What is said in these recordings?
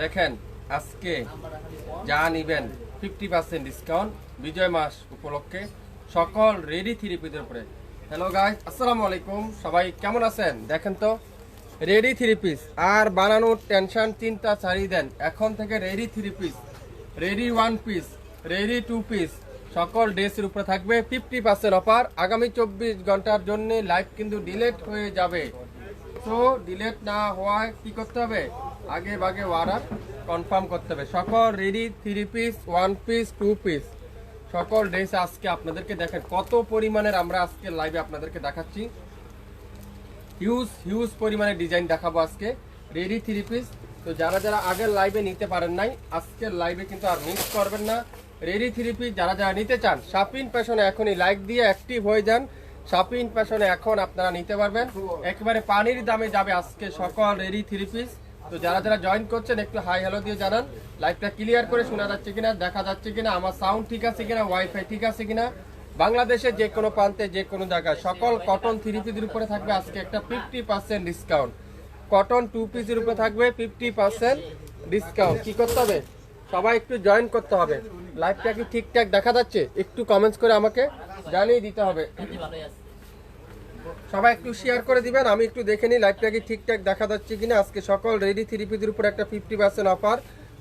দেখেন, আজকে যা নিবেন ফিফটি পার্সেন্ট ডিসকাউন্ট বিজয় মাস উপলক্ষে সকল রেডি থ্রি পিসের উপরে। হ্যালো গাইস আসসালামু আলাইকুম, সবাই কেমন আছেন? দেখেন তো রেডি থ্রি পিস আর বানানোর টেনশন চিন্তা ছাড়িয়ে দেন। এখন থেকে ready three piece ready one piece ready two piece সকল ড্রেসের উপরে থাকবে ফিফটি পার্সেন্ট অফার আগামী চব্বিশ ঘণ্টার জন্য লাইভ কিন্তু ডিলেট হয়ে যাবে। তো ডিলেট না হওয়ায় কি করতে হবে? আগে ভাগে অর্ডার কনফার্ম করতে হবে। সকল ready three piece one piece two piece সকল ড্রেস আজকে আপনাদেরকে দেখেন কত পরিমাণের আমরা আজকে লাইভে আপনাদেরকে দেখাচ্ছি। হিউজ হিউজ পরিমাণে ডিজাইন দেখাবো আজকে। রেডি থ্রি পিস তো যারা যারা আগের লাইভে নিতে পারেন নাই আজকের লাইভে কিন্তু আর মিস করবেন না। রেডি থ্রি পিস যারা যারা নিতে চান শাপিন প্যাশনে এখনই লাইক দিয়ে অ্যাক্টিভ হয়ে যান। শাপিন প্যাশনে এখন আপনারা নিতে পারবেন। একেবারে পানির দামে যাবে আজকে সকল রেডি থ্রি পিস তো যারা যারা জয়েন করছেন, একটু হাই হ্যালো দিয়ে জানান। লাইভটা ক্লিয়ার করে শোনা যাচ্ছে কিনা, দেখা যাচ্ছে কিনা, আমার সাউন্ড ঠিক আছে কিনা ওয়াইফাই ঠিক আছে কিনা। বাংলাদেশের যে কোনো প্রান্তে, যে কোনো জায়গায়, সকল কটন থ্রি পিসের উপরে থাকবে আজকে একটা fifty percent discount cotton two পিসের উপরে থাকবে ফিফটি পার্সেন্ট ডিসকাউন্ট কি করতে হবে? সবাই একটু জয়েন করতে হবে। লাইভটা কি ঠিকঠাক দেখা যাচ্ছে? একটু কমেন্টস করে আমাকে জানিয়ে দিতে হবে। সবাই একটু শেয়ার করে দিবেন, আমি একটু দেখে নিই লাইভটা কি ঠিকঠাক দেখা যাচ্ছে কিনা। আজকে সকল রেডি থ্রি পিসের উপর একটা ফিফটি পার্সেন্ট অফার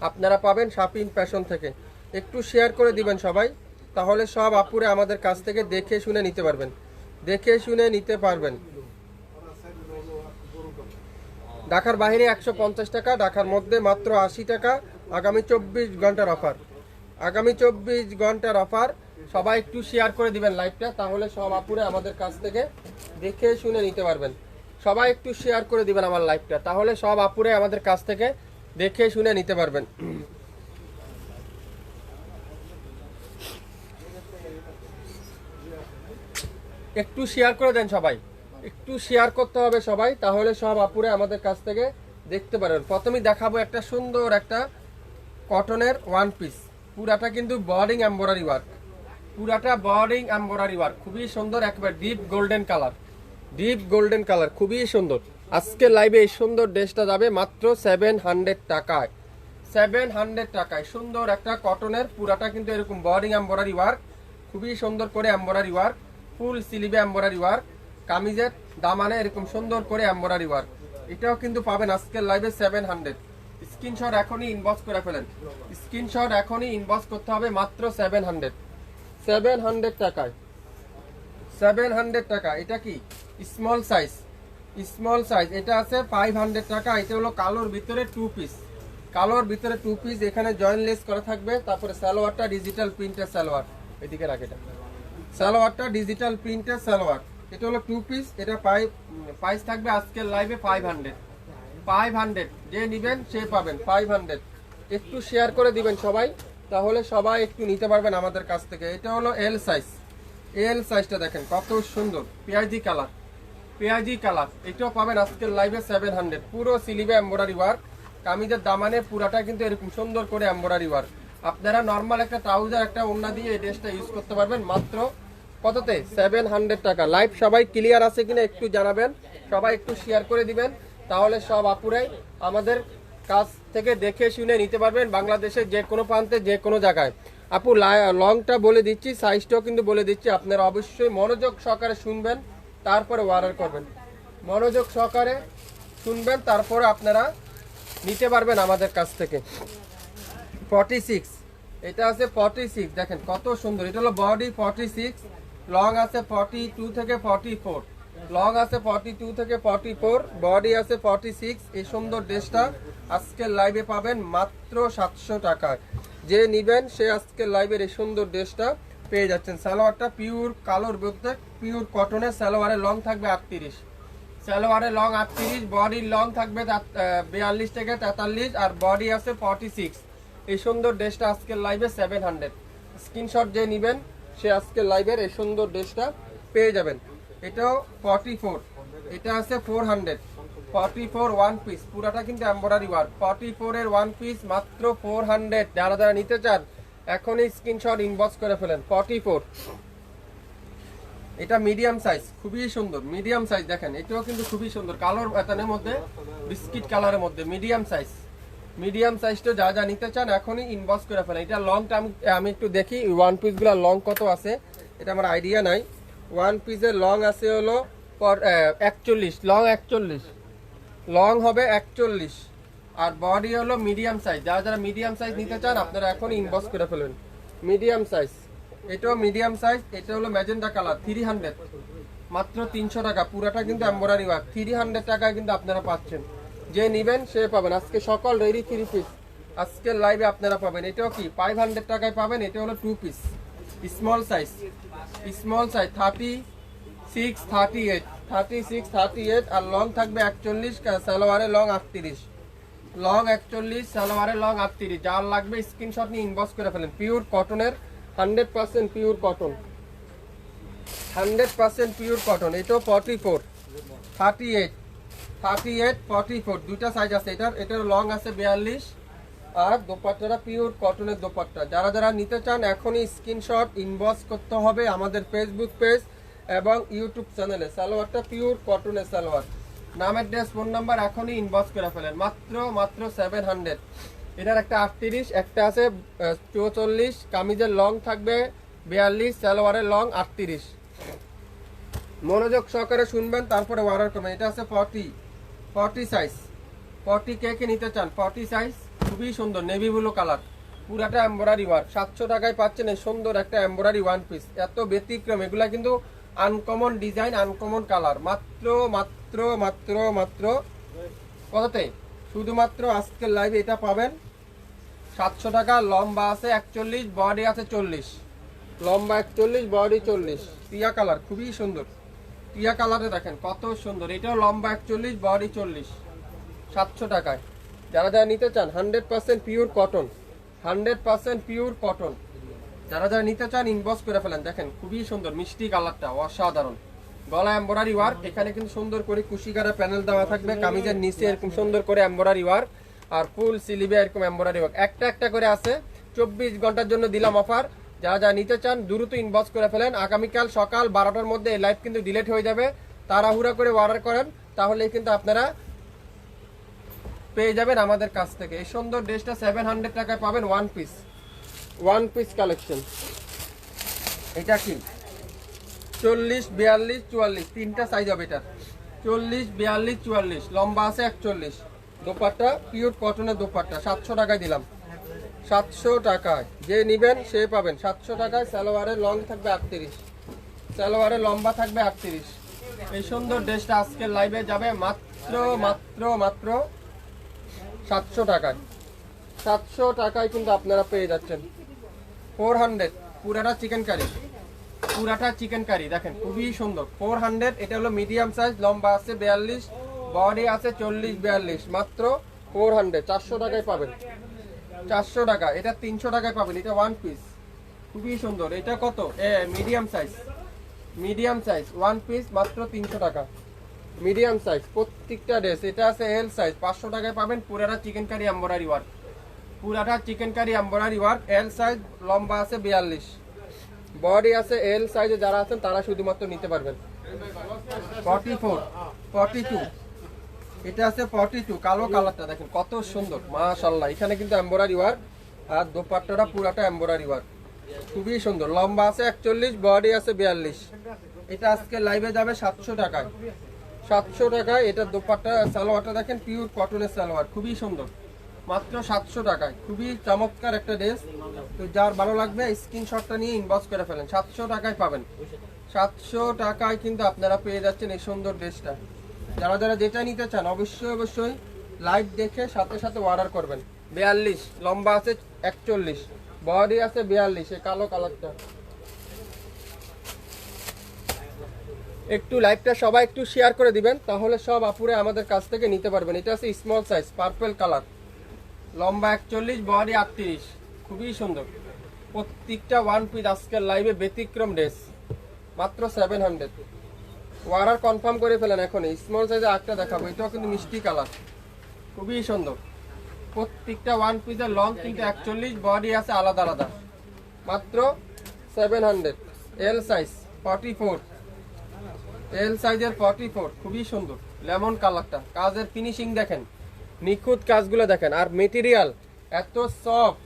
আপনারা পাবেন শাপিং প্যাশন থেকে। একটু শেয়ার করে দিবেন সবাই, তাহলে সব আপুরে আমাদের কাছ থেকে দেখে শুনে নিতে পারবেন। দেখে শুনে নিতে পারবেন। ঢাকার বাইরে একশো পঞ্চাশ টাকা, ঢাকার মধ্যে মাত্র আশি টাকা। আগামী চব্বিশ ঘণ্টার অফার আগামী চব্বিশ ঘণ্টার অফার সবাই একটু শেয়ার করে দিবেন লাইভটা তাহলে সব আপুরে আমাদের কাছ থেকে দেখে শুনে নিতে পারবেন। সবাই একটু শেয়ার করে দিবেন আমার লাইভটা তাহলে সব আপুরে আমাদের কাছ থেকে দেখে শুনে নিতে পারবেন। একটু শেয়ার করে দেন সবাই। একটু শেয়ার করতে হবে সবাই, তাহলে সব আপুরে আমাদের কাছ থেকে দেখতে পারবেন। প্রথমেই দেখাবো একটা সুন্দর একটা কটনের ওয়ান পিস পুরাটা কিন্তু বর্ডিং এম্বরারি ওয়ার্ক পুরাটা বর্ডিং এম্বরারি ওয়ার্ক খুবই সুন্দর, একবার deep golden colour deep golden colour খুবই সুন্দর। আজকে লাইভে এই সুন্দর ড্রেসটা যাবে মাত্র সেভেন হান্ড্রেড টাকায়। সেভেন হান্ড্রেড টাকায়। সুন্দর একটা কটনের পুরাটা কিন্তু এরকম বর্ডিং এম্বরারি ওয়ার্ক খুবই সুন্দর করে এম্বরারি ওয়ার্ক ফুল সিলিবে এম্বরারি ওয়ার্ক কামিজের দামানে এরকম সুন্দর করে এম্বরারি ওয়ার্ক এটাও কিন্তু পাবেন আজকের লাইভে সেভেন হান্ড্রেড স্ক্রিনশট এখনই ইনবক্স করে ফেলেন। স্ক্রিনশট এখনই ইনবক্স করতে হবে মাত্র সেভেন হান্ড্রেড সেভেন হান্ড্রেড টাকায়। সেভেন হান্ড্রেড টাকা, এটা কি? স্মল সাইজ স্মল সাইজ এটা আছে ফাইভ হান্ড্রেড টাকা, এটা হলো কালোর ভিতরে টু পিস কালোর ভিতরে টু পিস এখানে জয়েন লেস করা থাকবে, তারপরে সালোয়ারটা ডিজিটাল প্রিন্টের সালোয়ার। এদিকে রাখ এটা। সালোয়ারটা ডিজিটাল প্রিন্টের সালোয়ার। এটা হলো টু পিস এটা পাই প্রাইস থাকবে আজকের লাইভে ফাইভ হান্ড্রেড ফাইভ হান্ড্রেড যে নিবেন সে পাবেন ফাইভ হান্ড্রেড একটু শেয়ার করে দিবেন সবাই। তাহলে সবাই একটু নিতে পারবেন আমাদের কাছ থেকে। এটা হলো এল সাইজ এল সাইজটা দেখেন, কত সুন্দর। পেঁয়াজি কালার। পেঁয়াজি কালার। এটাও পাবেন আজকের লাইভে সেভেন হান্ড্রেড পুরো সিলিভে এম্বরারি ওয়ার্ক কামিজের দামানে পুরাটা কিন্তু এরকম সুন্দর করে এম্বরারি ওয়ার্ক আপনারা নর্মাল একটা ট্রাউজার একটা ওন্না দিয়ে এই ড্রেসটা ইউজ করতে পারবেন। মাত্র কততে? সেভেন হান্ড্রেড টাকা। লাইভ সবাই ক্লিয়ার আছে কিনা একটু জানাবেন। সবাই একটু শেয়ার করে দিবেন। তাহলে সব আপুরাই আমাদের কাছ থেকে দেখে শুনে নিতে পারবেন বাংলাদেশের যে কোনো প্রান্তে, যে কোনো জায়গায়। আপু লংটা বলে দিচ্ছি, সাইজটাও কিন্তু বলে দিচ্ছি। আপনারা অবশ্যই মনোযোগ সহকারে শুনবেন, তারপরে অর্ডার করবেন। মনোযোগ সহকারে শুনবেন, তারপরে আপনারা নিতে পারবেন আমাদের কাছ থেকে। ফর্টি সিক্স এটা আছে ফর্টি সিক্স দেখেন কত সুন্দর। এটা হলো বডি ফর্টি সিক্স লং আছে ফর্টি টু থেকে ফর্টি ফোর লং আছে ফর্টি টু থেকে ফর্টি ফোর বডি আছে ফর্টি সিক্স এই সুন্দর ড্রেসটা আজকের লাইভে পাবেন মাত্র সাতশো টাকায়। যে নিবেন, সে আজকের লাইভের এই সুন্দর ড্রেসটা পেয়ে যাচ্ছেন। সালোয়ারটা পিওর কালোর বলতে পিওর কটনের সালোয়ারের লং থাকবে আটত্রিশ। সালোয়ারের লং আটত্রিশ বডির লং থাকবে বিয়াল্লিশ থেকে তেতাল্লিশ, আর বডি আছে ফর্টি সিক্স এই সুন্দর ড্রেসটা আজকের লাইভে সেভেন হান্ড্রেড স্ক্রিনশট যে নেবেন, সে আজকের লাইভের এই সুন্দর ড্রেসটা পেয়ে যাবেন। এটাও ফর্টি ফোর এটা আছে four hundred forty four one piece পুরাটা কিন্তু এম্বরারি ওয়ার্ক ফর্টি ফোর এর ওয়ান পিস মাত্র ফোর হান্ড্রেড যারা যারা নিতে চান, এখনই স্ক্রিনশট ইনবক্স করে ফেলেন। ফর্টি ফোর এটা মিডিয়াম সাইজ খুবই সুন্দর। মিডিয়াম সাইজ দেখেন, এটাও কিন্তু খুবই সুন্দর। কালোর প্যাটার্নের মধ্যে বিস্কিট কালারের মধ্যে। মিডিয়াম সাইজ মিডিয়াম সাইজটা যা যা নিতে চান, এখনই ইনবক্স করে ফেলেন। এটা লং টার্ম আমি একটু দেখি। ওয়ান পিসগুলো লং কত আছে? এটা আমার আইডিয়া নাই। ওয়ান পিসের লং আছে হলো একচল্লিশ লং একচল্লিশ। লং হবে একচল্লিশ। আর বডি হলো মিডিয়াম সাইজ যারা যারা মিডিয়াম সাইজ নিতে চান, আপনারা এখন ইনবক্স করে ফেলবেন মিডিয়াম সাইজ এটাও মিডিয়াম সাইজ এটা হলো ম্যাজেন্ডা কালার থ্রি হান্ড্রেড মাত্র তিনশো টাকা, পুরাটা কিন্তু এম্বরারি ওয়ার্ক থ্রি হান্ড্রেড টাকায় কিন্তু আপনারা পাচ্ছেন। যে নেবেন, সে পাবেন। আজকে সকল রেডি থ্রি পিস আজকের লাইভে আপনারা পাবেন। এটাও কি ফাইভ হান্ড্রেড টাকায় পাবেন, এটা হলো two piece size thirty six thirty eight thirty six thirty eight আর লং থাকবে একচল্লিশ সালোয়ারে লং আটত্রিশ। লং একচল্লিশ, সালোয়ারে লং আটত্রিশ। যার লাগবে স্ক্রিনশট নিয়ে ইনবক্স করে ফেলেন। পিওর কটনের hundred percent pure cotton hundred percent pure cotton এটাও forty four thirty eight thirty eight forty four দুইটা সাইজ আছে এটার এটার লং আছে বিয়াল্লিশ। আর দোপাট্টাটা পিওর কটনের দোপাট্টা। যারা যারা নিতে চান, এখনই স্ক্রিনশট ইনবক্স করতে হবে আমাদের ফেসবুক পেজ এবং ইউটিউব চ্যানেলে সালোয়ারটা পিওর কটনের সালোয়ার। নামের ড্রেস ফোন নাম্বার এখনই ইনবক্স করে ফেলেন। মাত্র মাত্র সেভেন হান্ড্রেড এটার একটা আটত্রিশ, একটা আছে চৌচল্লিশ। কামিজের লং থাকবে বিয়াল্লিশ, সালোয়ারের লং আটত্রিশ। মনোযোগ সহকারে শুনবেন, তারপরে অর্ডার করবেন। এটা আছে ফর্টি ফর্টি সাইজ ফর্টি কে কে নিতে চান? ফর্টি সাইজ খুবই সুন্দর নেভি ব্লু কালার পুরাটা এম্বরারি ওয়ার সাতশো টাকায় পাচ্ছেন এই সুন্দর একটা এম্বরারি ওয়ান পিস এত ব্যতিক্রম, এগুলা কিন্তু আনকমন ডিজাইন আনকমন কালার মাত্র মাত্র মাত্র মাত্র কততে? শুধুমাত্র আজকের লাইভে এটা পাবেন। সাতশো টাকা, লম্বা আছে একচল্লিশ বডি আছে চল্লিশ। লম্বা একচল্লিশ বডি চল্লিশ। টিয়া কালার খুবই সুন্দর। টিয়া কালারে দেখেন, কত সুন্দর। এটাও লম্বা একচল্লিশ বডি চল্লিশ। সাতশো টাকায়। যারা যারা নিতে চান hundred percent pure cotton hundred percent pure cotton যারা যারা নিতে চান ইনবক্স করে ফেলেন। দেখেন, খুবই সুন্দর, মিষ্টি কালারটা, অসাধারণ। গলা এম্বরারি ওয়ার্ক এখানে কিন্তু সুন্দর করে কুশিকারা প্যানেল দেওয়া থাকবে, কামিজের নিচে এরকম সুন্দর করে এম্বরারি ওয়ার্ক আর ফুল সিলিবে এরকম এম্বরারি ওয়ার্ক একটা একটা করে আছে, চব্বিশ ঘণ্টার জন্য দিলাম অফার যারা যা নিতে চান, দ্রুত ইনবক্স করে ফেলেন। আগামীকাল সকাল বারোটার মধ্যে লাইভ কিন্তু ডিলেট হয়ে যাবে। তাড়াহুড়া করে অর্ডার করেন তাহলে কিন্তু আপনারা পেয়ে যাবেন আমাদের কাছ থেকে। এই সুন্দর ড্রেসটা সেভেন হান্ড্রেড টাকায় পাবেন one piece one piece collection এটা কি? চল্লিশ, বিয়াল্লিশ, চুয়াল্লিশ। তিনটা সাইজ হবে এটা। চল্লিশ, বিয়াল্লিশ, চুয়াল্লিশ। লম্বা আছে একচল্লিশ। দোপাট্টা পিওর কটনের দোপাট্টা। সাতশো টাকায় দিলাম। সাতশো টাকায়। যে নিবেন সে পাবেন। সাতশো টাকায় সালোয়ারের লং থাকবে আটত্রিশ। সালোয়ারের লম্বা থাকবে আটত্রিশ। এই সুন্দর ড্রেসটা আজকের লাইভে যাবে। মাত্র মাত্র মাত্র সাতশো টাকায়। সাতশো টাকায় কিন্তু আপনারা পেয়ে যাচ্ছেন। ফোর হান্ড্রেড পুরাটা চিকেন কারি পুরাটা চিকেন কারি দেখেন, খুবই সুন্দর। ফোর হান্ড্রেড এটা হলো মিডিয়াম সাইজ লম্বা আছে বিয়াল্লিশ বডি আছে চল্লিশ, বিয়াল্লিশ। মাত্র ফোর হান্ড্রেড চারশো টাকায় পাবেন। চারশো টাকা। এটা তিনশো টাকায় পাবেন। এটা ওয়ান পিস খুবই সুন্দর। এটা কত? এ medium size medium size one piece মাত্র তিনশো টাকা। মিডিয়াম সাইজ, প্রত্যেকটা ড্রেস এটা আছে এল সাইজ পাঁচশো টাকায় পাবেন পুরাটা চিকেন কারি এম্বরারি ওয়ার্ক পুরাটা chikankari embroidery work L size লম্বা আছে বিয়াল্লিশ। বডি আছে এল সাইজে যারা আছেন, তারা শুধুমাত্র নিতে পারবেন। ফর্টি ফোর ফর্টি টু এটা আছে ফর্টি টু কালো কালারটা দেখেন, কত সুন্দর মাশাল্লাহ এখানে কিন্তু এম্বরারি ওয়ার্ক আর দোপাট্টাটা পুরাটা এম্বরারি ওয়ার্ক খুবই সুন্দর, লম্বা আছে একচল্লিশ বডি আছে বিয়াল্লিশ। এটা আজকে লাইভে যাবে সাতশো টাকায়। সাতশো টাকায় এটা দোপাট্টা, সালোয়ারটা দেখেন পিওর কটনের সালোয়ার, খুবই সুন্দর। মাত্র সাতশো টাকায়, খুবই চমৎকার একটা ড্রেস তো যার ভালো লাগবে স্ক্রিনশটটা নিয়ে ইনবক্স করে ফেলেন। সাতশো টাকায় পাবেন। সাতশো টাকায় কিন্তু আপনারা পেয়ে যাচ্ছেন এই সুন্দর ড্রেসটা যারা যারা যেটা নিতে চান, অবশ্যই অবশ্যই লাইভ দেখে সাথে সাথে অর্ডার করবেন। বিয়াল্লিশ, লম্বা আছে একচল্লিশ বডি আছে বিয়াল্লিশ, এই কালো কালারটা একটু লাইভটা সবাই একটু শেয়ার করে দিবেন, তাহলে সব আপুরে আমাদের কাছ থেকে নিতে পারবেন। এটা আছে স্মল সাইজ পার্পল কালার লম্বা একচল্লিশ বডি আটত্রিশ। খুবই সুন্দর। প্রত্যেকটা ওয়ান পিস আজকের লাইভে ব্যতিক্রম ড্রেস মাত্র সেভেন হান্ড্রেড অর্ডার কনফার্ম করে ফেলেন এখন স্মল সাইজে একটা দেখাবো। এটাও কিন্তু মিষ্টি কালার খুবই সুন্দর। প্রত্যেকটা ওয়ান পিসের লং কিন্তু একচল্লিশ বডি আছে আলাদা আলাদা। মাত্র seven hundred L size forty four L সাইজের ফর্টি ফোর খুবই সুন্দর। লেমন কালারটা কাজের ফিনিশিং দেখেন। নিখুঁত কাজগুলো দেখেন। আর মেটেরিয়াল এত সফট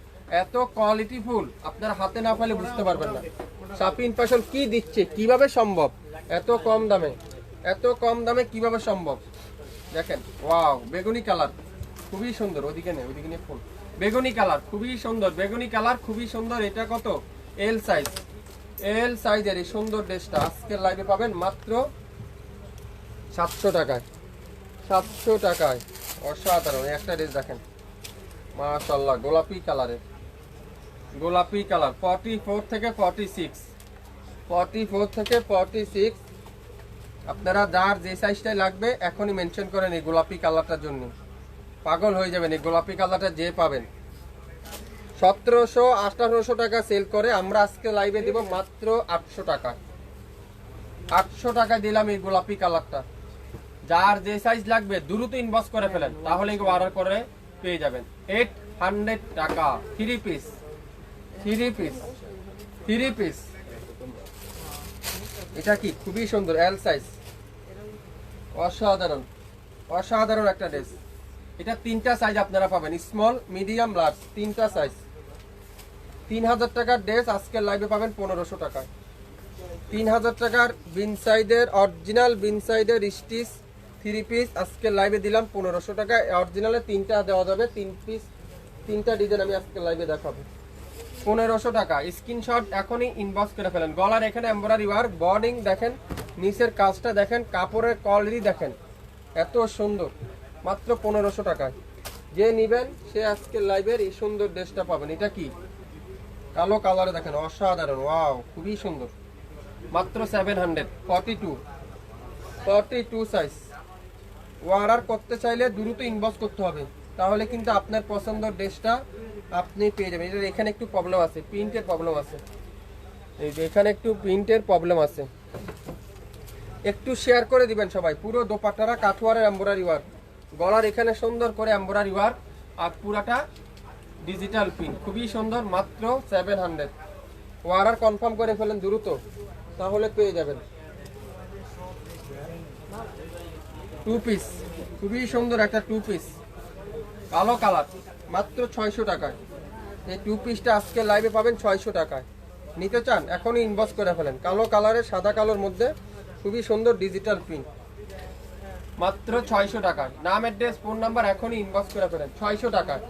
এত কোয়ালিটিফুল আপনার হাতে না পেলে বুঝতে পারবেন না। শাপিন ফ্যাশন কি দিচ্ছে? কীভাবে সম্ভব? এত কম দামে। এত কম দামে কীভাবে সম্ভব? দেখেন ওয়াও বেগুনি কালার খুবই সুন্দর, ওদিকে নেই ওদিকে নিয়ে ফুল। বেগুনি কালার খুবই সুন্দর, বেগুনি কালার খুবই সুন্দর। এটা কত? এল সাইজ এল সাইজের এই সুন্দর ড্রেসটা আজকের লাইভে পাবেন মাত্র সাতশো টাকায়। সাতশো টাকায়। অসাধারণ। একটা ড্রেস দেখেন। মাশাল্লাহ গোলাপি কালারের। গোলাপি কালার। ফর্টি ফোর থেকে ফর্টি সিক্স ফর্টি ফোর থেকে ফর্টি সিক্স আপনারা যার যে সাইজটাই লাগবে, এখনই মেনশন করেন এই গোলাপি কালারটার জন্য। পাগল হয়ে যাবেন এই গোলাপি কালারটা যে পাবেন। সতেরোশো আঠারোশো টাকা সেল করে। আমরা আজকে লাইভে দিব মাত্র আটশো টাকা। আটশো টাকা দিলাম এই গোলাপি কালারটা যার যে সাইজ লাগবে, দ্রুত ইনবক্স করে ফেলেন, তাহলে অর্ডার করে পেয়ে যাবেন। এইট হান্ড্রেড টাকা। Three piece three piece three piece এটা কি? খুবই সুন্দর এল সাইজ অসাধারণ। অসাধারণ একটা ড্রেস এটা তিনটা সাইজ আপনারা পাবেন স্মল মিডিয়াম লার্জ তিনটা সাইজ তিন হাজার টাকার ড্রেস আজকের লাইভে পাবেন পনেরোশো টাকায়। তিন হাজার টাকার বিনসাইডের অরিজিনাল বিনসাইডের স্টিচ থ্রি পিস আজকে লাইভে দিলাম পনেরোশো টাকা অরিজিনালে তিনটা দেওয়া যাবে, তিন পিস তিনটা ডিজাইন আমি আজকে লাইভে দেখাবো। পনেরোশো টাকা। স্ক্রিনশট এখনই ইনবক্স করে ফেলেন। গলার এখানে এম্বরারি ওয়ার্ক বর্ডিং দেখেন, নিচের কাজটা দেখেন, কাপড়ের কোয়ালিটি দেখেন। এত সুন্দর। মাত্র পনেরোশো টাকায়। যে নিবেন, সে আজকে লাইভের এই সুন্দর ড্রেসটা পাবেন। এটা কি? কালো কালারে দেখেন, অসাধারণ, ওয়াও, খুবই সুন্দর। মাত্র seven hundred forty two forty two size order করতে চাইলে দ্রুত ইনবক্স করতে হবে। তাহলে কিন্তু আপনার পছন্দের ড্রেসটা আপনি পেয়ে যাবেন। এটার এখানে একটু প্রবলেম আছে, প্রিন্টের প্রবলেম আছে। এই যে এখানে একটু প্রিন্টের প্রবলেম আছে। একটু শেয়ার করে দিবেন সবাই। পুরো দোপাট্টারা কাঠুয়ারের এম্বোরারি ওয়ার্ক গলার এখানে সুন্দর করে এম্বোরারি ওয়ার্ক আর পুরাটা ডিজিটাল প্রিন্ট খুবই সুন্দর, মাত্র সেভেন হান্ড্রেড অর্ডার কনফার্ম করে ফেলেন দ্রুত, তাহলে পেয়ে যাবেন। টু পিস খুবই সুন্দর একটা টু পিস কালো কালার মাত্র ছয়শো টাকায়। এই টু পিসটা আজকে লাইভে পাবেন ছয়শো টাকায়। নিতে চান, এখনই ইনবক্স করে ফেলেন। কালো কালারের সাদা কালোর মধ্যে খুবই সুন্দর ডিজিটাল প্রিন্ট মাত্র ছয়শো টাকায়। নাম অ্যাড্রেস ফোন নাম্বার এখনই ইনবক্স করে ফেলেন। ছয়শো টাকায়।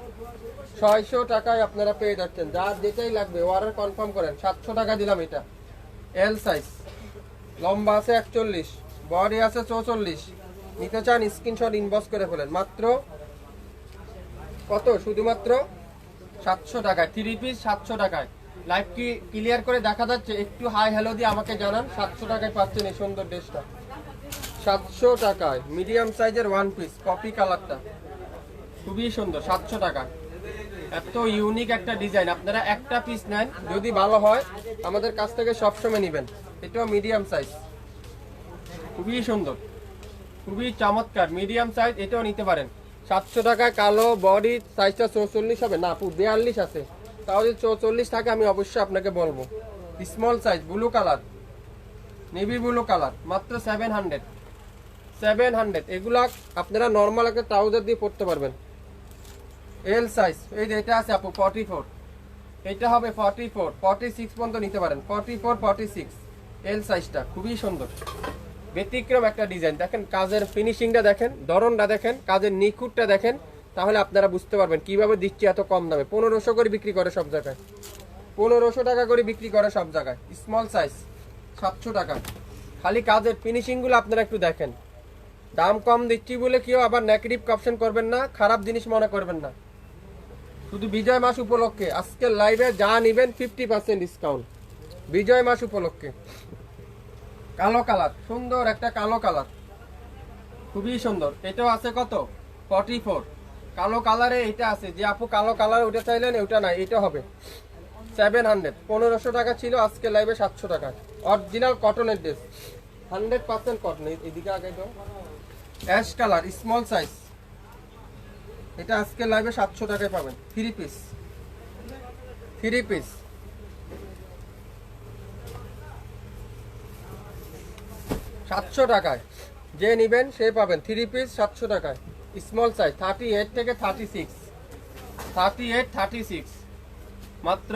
ছয়শো টাকায় আপনারা পেয়ে যাচ্ছেন। যার যেটাই লাগবে অর্ডার কনফার্ম করেন, সাতশো টাকা দিলাম এটা। এল সাইজ লম্বা আছে একচল্লিশ বডি আছে চৌচল্লিশ। নিতে চান স্ক্রিনশট ইনবক্স করে ফেলেন। মাত্র কত? শুধুমাত্র সাতশো টাকায় থ্রি পিস সাতশো টাকায়। লাইভ কি ক্লিয়ার করে দেখা যাচ্ছে? একটু হাই হ্যালো দিয়ে আমাকে জানান, সাতশো টাকায় পাচ্ছেন এই সুন্দর ড্রেসটা সাতশো টাকায় মিডিয়াম সাইজের ওয়ান পিস কপি কালারটা খুবই সুন্দর, সাতশো টাকা এত ইউনিক একটা ডিজাইন আপনারা একটা পিস নেন, যদি ভালো হয়, আমাদের কাছ থেকে সবসময় নেবেন। এটাও মিডিয়াম সাইজ খুবই সুন্দর। খুবই চমৎকার। মিডিয়াম সাইজ এটাও নিতে পারেন। সাতশো টাকায় কালো বডি সাইজটা চৌচল্লিশ হবে। না, আপু, বিয়াল্লিশ আছে। তাও যদি চৌচল্লিশ থাকে, আমি অবশ্যই আপনাকে বলব। Small size blue colour navy blue colour মাত্র সেভেন হান্ড্রেড সেভেন হান্ড্রেড এগুলা আপনারা নর্মাল একটা ট্রাউজার দিয়ে পড়তে পারবেন। এল সাইজ এই যে এটা আছে আপু ফর্টি ফোর এটা হবে ফর্টি ফোর ফর্টি সিক্স পর্যন্ত নিতে পারেন। Forty four forty six L সাইজটা খুবই সুন্দর। ব্যতিক্রম একটা ডিজাইন দেখেন, কাজের ফিনিশিংটা দেখেন, ধরনটা দেখেন, কাজের নিখুঁতটা দেখেন, তাহলে আপনারা বুঝতে পারবেন কীভাবে দিচ্ছি এত কম দামে। পনেরোশো করে বিক্রি করে সব জায়গায়। পনেরোশো টাকা করে বিক্রি করে সব জায়গায়। স্মল সাইজ সাতশো টাকা। খালি কাজের ফিনিশিংগুলো আপনারা একটু দেখেন। দাম কম দিচ্ছি বলে কেউ আবার নেগেটিভ অপশন করবেন না, খারাপ জিনিস মনে করবেন না। শুধু বিজয় মাস উপলক্ষে। আজকের লাইভে যা নিবেন ফিফটি পার্সেন্ট ডিসকাউন্ট বিজয় মাস উপলক্ষে। কালো কালার, সুন্দর একটা কালো কালার। খুবই সুন্দর। এটাও আছে কত? ফর্টি ফোর কালো কালারে এটা আছে। যে আপু কালো কালার ওটা চাইলেন, ওটা নাই, এটা হবে। সেভেন হান্ড্রেড পনেরোশো টাকা ছিল, আজকে লাইভে সাতশো টাকা। অরিজিনাল কটনের ড্রেস হান্ড্রেড পার্সেন্ট কটন এদিকে আগে তো অ্যাশ কালার স্মল সাইজ এটা আজকে লাইভে সাতশো টাকায় পাবেন। থ্রি পিস থ্রি পিস সাতশো টাকায়। যে নিবেন, সে পাবেন। থ্রি পিস সাতশো টাকায়। স্মল সাইজ থার্টি এইট থেকে thirty six thirty eight thirty six মাত্র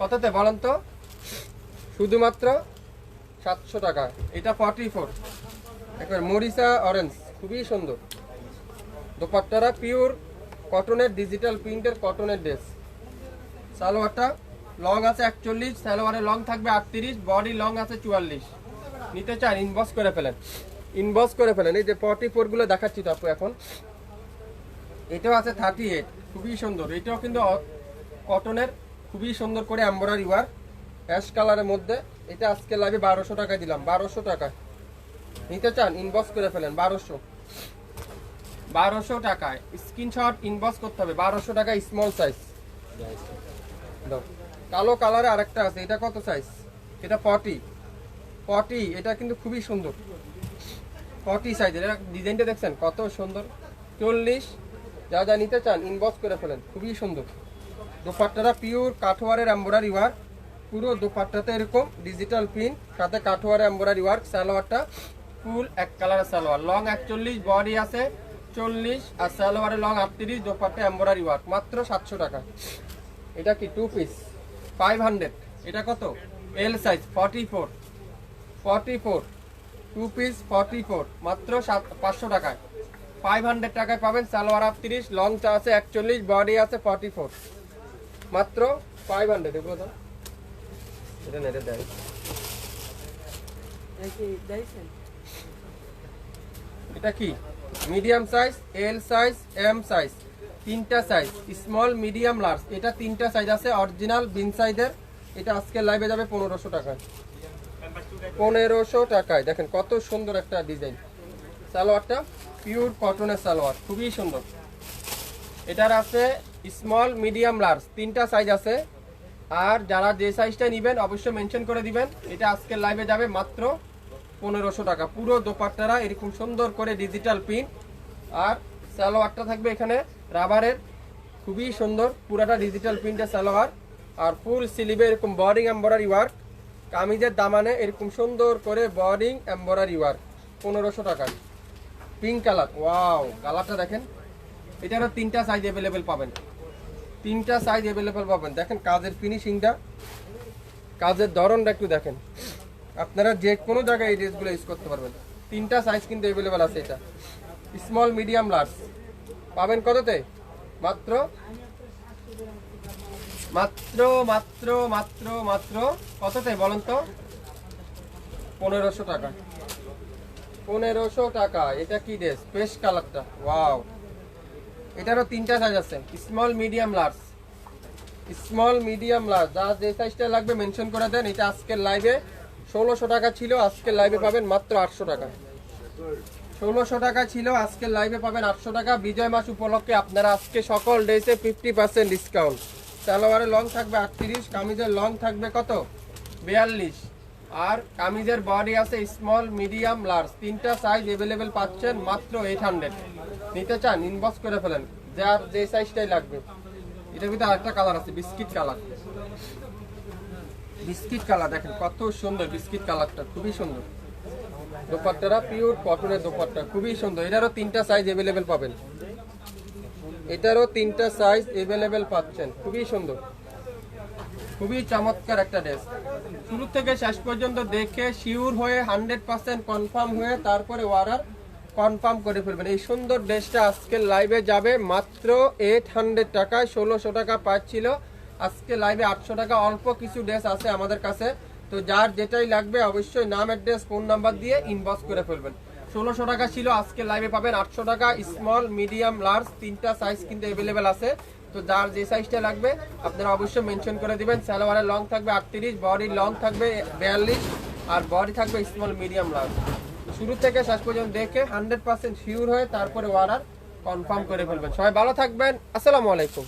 কততে বলেন তো? শুধুমাত্র সাতশো টাকা এটা ফর্টি ফোর একবার মরিসা অরেঞ্জ খুবই সুন্দর। দোপাট্টারা পিওর কটনের ডিজিটাল প্রিন্টের কটনের ড্রেস সালোয়ারটা লং আছে একচল্লিশ, সালোয়ারের লং থাকবে আটত্রিশ বডি লং আছে চুয়াল্লিশ। নিতে চান ইনবক্স করে ফেলেন। ইনবক্স করে ফেলেন। এই যে ফর্টি ফোরগুলো দেখাচ্ছি তো আপু এখন। এটাও আছে থার্টি এইট খুবই সুন্দর। এটাও কিন্তু কটনের খুবই সুন্দর করে এম্বরারি ওয়ার অ্যাশ কালারের মধ্যে। এটা আজকে লাইভে বারোশো টাকায় দিলাম, বারোশো টাকায়। নিতে চান ইনবক্স করে ফেলেন, বারোশো। বারোশো টাকায় স্ক্রিনশট ইনবক্স করতে হবে। বারোশো টাকা স্মল সাইজ কালো কালারে আরেকটা আছে। এটা কত সাইজ এটা ফর্টি ফর্টি এটা কিন্তু খুবই সুন্দর। ফর্টি সাইজের এটা ডিজাইনটা দেখছেন? কত সুন্দর। চল্লিশ। যা যা নিতে চান ইনবক্স করে ফেলেন। খুবই সুন্দর। দোপাট্টাটা পিওর কাঠোয়ারের এম্বরারি ওয়ার্ক পুরো দোপাট্টাতে এরকম ডিজিটাল প্রিন্ট সাথে কাঠোয়ারের এম্বরারি ওয়ার্ক সালোয়ারটা ফুল এক কালারের সালোয়ার। লং একচল্লিশ বডি আছে। চল্লিশ আর সালোয়ারের লং আটত্রিশ দোপাট্টা এম্বরারি ওয়ার্ক। মাত্র সাতশো টাকা। এটা কি টু পিস ফাইভ হান্ড্রেড এটা কত? L size forty four forty four two piece forty four মাত্র সাত পাঁচশো টাকায়। ফাইভ হান্ড্রেড টাকায় পাবেন সালোয়ার আটত্রিশ লং চা আছে একচল্লিশ বডি আছে ফর্টি ফোর মাত্র ফাইভ হান্ড্রেড এগুলো দাও। এটা নেটে দেয় এটা কি? Medium size L size M size. তিনটা সাইজ স্মল মিডিয়াম লার্জ এটা তিনটা সাইজ আছে অরিজিনাল বিন সাইজের এটা আজকে লাইভে যাবে পনেরোশো টাকায়। পনেরোশো টাকায়। দেখেন কত সুন্দর একটা ডিজাইন সালোয়ারটা পিওর কটনের সালোয়ার, খুবই সুন্দর। এটার আছে স্মল মিডিয়াম লার্জ তিনটা সাইজ আছে। আর যারা যে সাইজটা নেবেন, অবশ্যই মেনশন করে দিবেন। এটা আজকে লাইভে যাবে মাত্র পনেরোশো টাকা। পুরো দোপাট্টারা এরকম সুন্দর করে ডিজিটাল প্রিন্ট আর সালোয়ারটা থাকবে এখানে রাবারের। খুবই সুন্দর, পুরাটা ডিজিটাল প্রিন্টের সালোয়ার। আর ফুল স্লিভে এরকম বডিং এম্বরারি ওয়ার্ক কামিজের দামানে এরকম সুন্দর করে বডিং এম্বরারি ওয়ার্ক পনেরোশো টাকা। পিঙ্ক কালার ওয়াও কালারটা দেখেন। এটারও তিনটা সাইজ অ্যাভেলেবেল পাবেন। তিনটা সাইজ অ্যাভেলেবেল পাবেন। দেখেন কাজের ফিনিশিংটা কাজের ধরনটা একটু দেখেন। আপনারা যে কোনো জায়গায় এই ড্রেসগুলো ইউজ করতে পারবেন। তিনটা সাইজ কিন্তু অ্যাভেলেবেল আছে এটা। স্মল মিডিয়াম লার্জ পাবেন কততে? মাত্র? মাত্র মাত্র মাত্র মাত্র কততে বলেন তো? পনেরোশো টাকা। পনেরোশো টাকা। এটা কি ড্রেস ফ্রেশ কালারটা ওয়াও এটারও তিনটা সাইজ আছে। Small medium large small medium large যা যে সাইজটা লাগবে মেনশন করে দেন। এটা আজকের লাইভে ষোলোশো টাকা ছিল আজকের লাইভে পাবেন মাত্র আটশো টাকা। ষোলোশো টাকা ছিল আজকের লাইভে পাবেন আটশো টাকা। বিজয় মাস উপলক্ষে আপনারা আজকে সকল ড্রেসে ফিফটি পার্সেন্ট ডিসকাউন্ট সালোয়ারের লং থাকবে আটত্রিশ, কামিজের লং থাকবে কত? বিয়াল্লিশ। আর কামিজের বডি আছে স্মল মিডিয়াম লার্জ তিনটা সাইজ অ্যাভেলেবেল পাচ্ছেন মাত্র এইট হান্ড্রেড নিতে চান ইনবক্স করে ফেলেন। যার যে সাইজটাই লাগবে। এটার ভিতরে আরেকটা কালার আছে, বিস্কিট কালার বিস্কিট কালার, দেখেন কত সুন্দর বিস্কিট কালারটা, খুবই সুন্দর। দোপাট্টারা পিওর কটনের দোপাট্টা, খুবই সুন্দর। এটারও তিনটা সাইজ অ্যাভেলেবেল পাবেন। এটারও তিনটা সাইজ অ্যাভেলেবেল পাচ্ছেন, খুবই সুন্দর। খুবই চমৎকার একটা ড্রেস শুরু থেকে শেষ পর্যন্ত দেখে শিওর হয়ে হান্ড্রেড পার্সেন্ট কনফার্ম হয়ে তারপরে অর্ডার কনফার্ম করে ফেলবেন। এই সুন্দর ড্রেসটা আজকে লাইভে যাবে মাত্র এইট হান্ড্রেড টাকায়, ষোলোশো টাকা পাচ্ছিল। আজকে লাইভে আটশো টাকা, অল্প কিছু ড্রেস আছে আমাদের কাছে। তো যার যেটাই লাগবে অবশ্যই নাম অ্যাড্রেস ফোন নাম্বার দিয়ে ইনবক্স করে ফেলবেন। ষোলোশো টাকা ছিল, আজকে লাইভে পাবেন আটশো টাকা স্মল মিডিয়াম লার্জ তিনটা সাইজ কিন্তু অ্যাভেলেবেল আছে। তো যার যে সাইজটা লাগবে, আপনারা অবশ্যই মেনশন করে দিবেন। সালোয়ারের লং থাকবে আটত্রিশ বডির লং থাকবে বিয়াল্লিশ, আর বডি থাকবে স্মল মিডিয়াম লার্জ শুরু থেকে শেষ পর্যন্ত দেখে হান্ড্রেড পার্সেন্ট শিওর হয়ে তারপরে অর্ডার কনফার্ম করে ফেলবেন। সবাই ভালো থাকবেন। আসসালামু আলাইকুম।